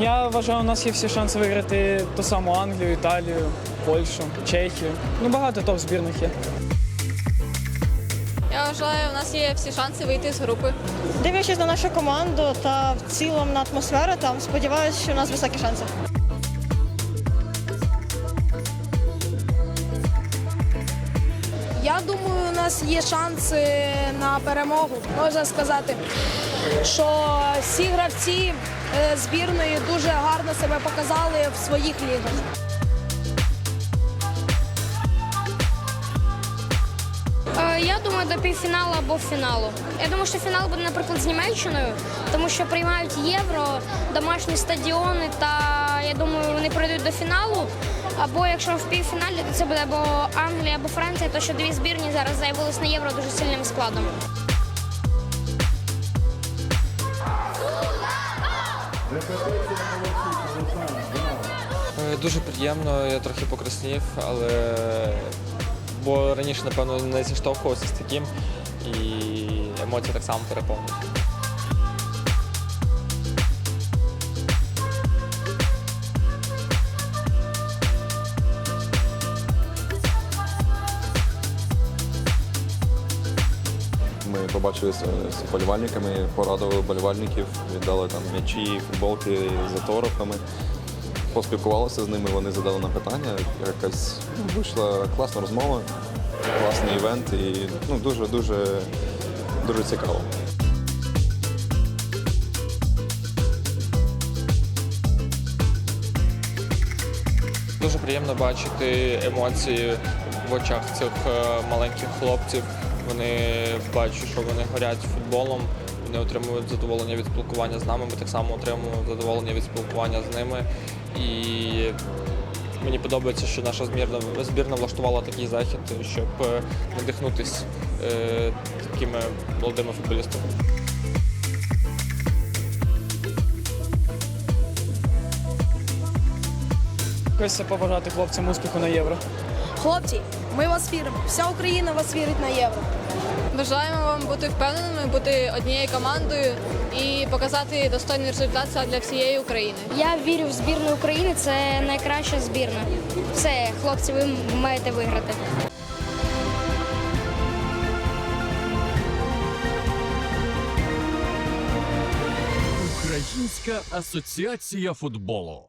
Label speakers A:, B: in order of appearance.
A: Я вважаю, у нас є всі шанси виграти ту саму Англію, Італію, Польщу, Чехію. Ну багато топ збірних є.
B: Я вважаю, у нас є всі шанси вийти з групи.
C: Дивлячись на нашу команду та в цілому на атмосферу, там сподіваюся, що у нас високі шанси.
D: Я думаю, у нас є шанси на перемогу. Можна сказати, що всі гравці е, збірної дуже гарно себе показали в своїх лігах.
E: Думаю, до півфіналу або фіналу. Я думаю, що фінал буде, наприклад, з Німеччиною, тому що приймають євро, домашні стадіони, та я думаю, вони пройдуть до фіналу. Або якщо в півфіналі, то це буде або Англія, або Франція, то що дві збірні зараз заявились на євро дуже сильним складом.
F: Е, Дуже приємно, я трохи покраснів, але бо раніше, напевно, не зіштовхувався з таким і емоції так само переповнюють.
G: Ми побачилися з вболівальниками, порадували вболівальників, віддали там м'ячі, футболки з автографами. Поспілкувалися з ними, вони задали нам питання. Якась ну, вийшла класна розмова, класний івент і ну, дуже, дуже, дуже цікаво.
F: Дуже приємно бачити емоції в очах цих е, маленьких хлопців. Вони бачать, що вони горять футболом, вони отримують задоволення від спілкування з нами. Ми так само отримуємо задоволення від спілкування з ними. І мені подобається, що наша збірна, збірна влаштувала такий захід, щоб надихнутися надихнутись е, такими молодими футболістами.
A: Хочеться побажати хлопцям успіху на євро.
D: Хлопці, ми вас віримо. Вся Україна вас вірить на євро.
B: Бажаємо вам бути впевненими, бути однією командою і показати достойний результат для всієї України.
E: Я вірю в збірну України, це найкраща збірна. Все, хлопці, ви маєте виграти.
H: Українська асоціація футболу.